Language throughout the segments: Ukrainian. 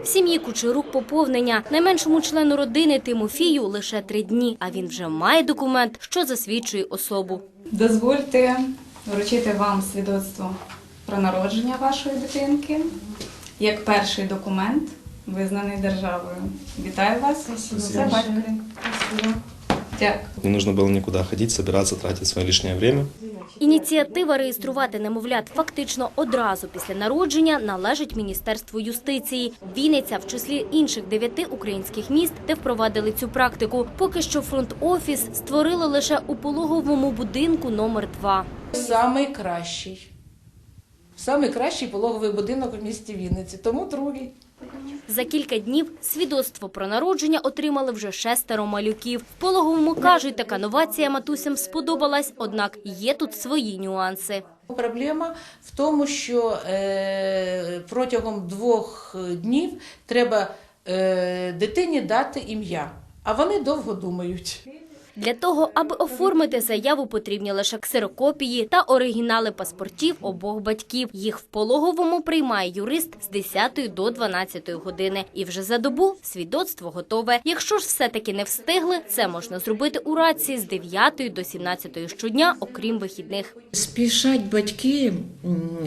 В сім'ї Кучерук поповнення. Найменшому члену родини Тимофію лише три дні, а він вже має документ, що засвідчує особу. Дозвольте вручити вам свідоцтво про народження вашої дитинки як перший документ, визнаний державою. Вітаю вас. Це батькові. Дякую. Не нужно было никуда ходить, собираться, тратить свое лишнее время. Ініціатива реєструвати немовлят фактично одразу після народження належить Міністерству юстиції. Вінниця в числі інших дев'яти українських міст, де впровадили цю практику. Поки що фронт-офіс створило лише у пологовому будинку номер 2 Самий кращий. Самий кращий пологовий будинок в місті Вінниці, тому другий. За кілька днів свідоцтво про народження отримали вже шестеро малюків. В пологовому кажуть, така новація матусям сподобалась, однак є тут свої нюанси. Проблема в тому, що е, протягом двох днів треба е, дитині дати ім'я, а вони довго думають. Для того, аби оформити заяву, потрібні лише ксерокопії та оригінали паспортів обох батьків. Їх в пологовому приймає юрист з 10 до 12 години. І вже за добу свідоцтво готове. Якщо ж все-таки не встигли, це можна зробити у раці з 9 до 17 щодня, окрім вихідних. Спішать батьки,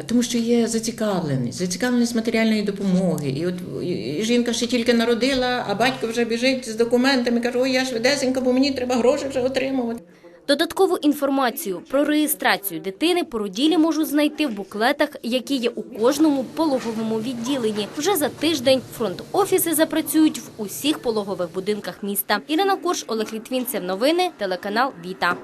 тому що є зацікавленість, зацікавленість матеріальної допомоги. І от і- жінка ще тільки народила, а батько вже біжить з документами, каже, ой, я швидесенько, бо мені треба гроші вже отримувати. Додаткову інформацію про реєстрацію дитини породілі можуть знайти в буклетах, які є у кожному пологовому відділенні. Вже за тиждень фронт-офіси запрацюють в усіх пологових будинках міста. Ірина Корж, Олег Літвінцев. Новини, телеканал Віта.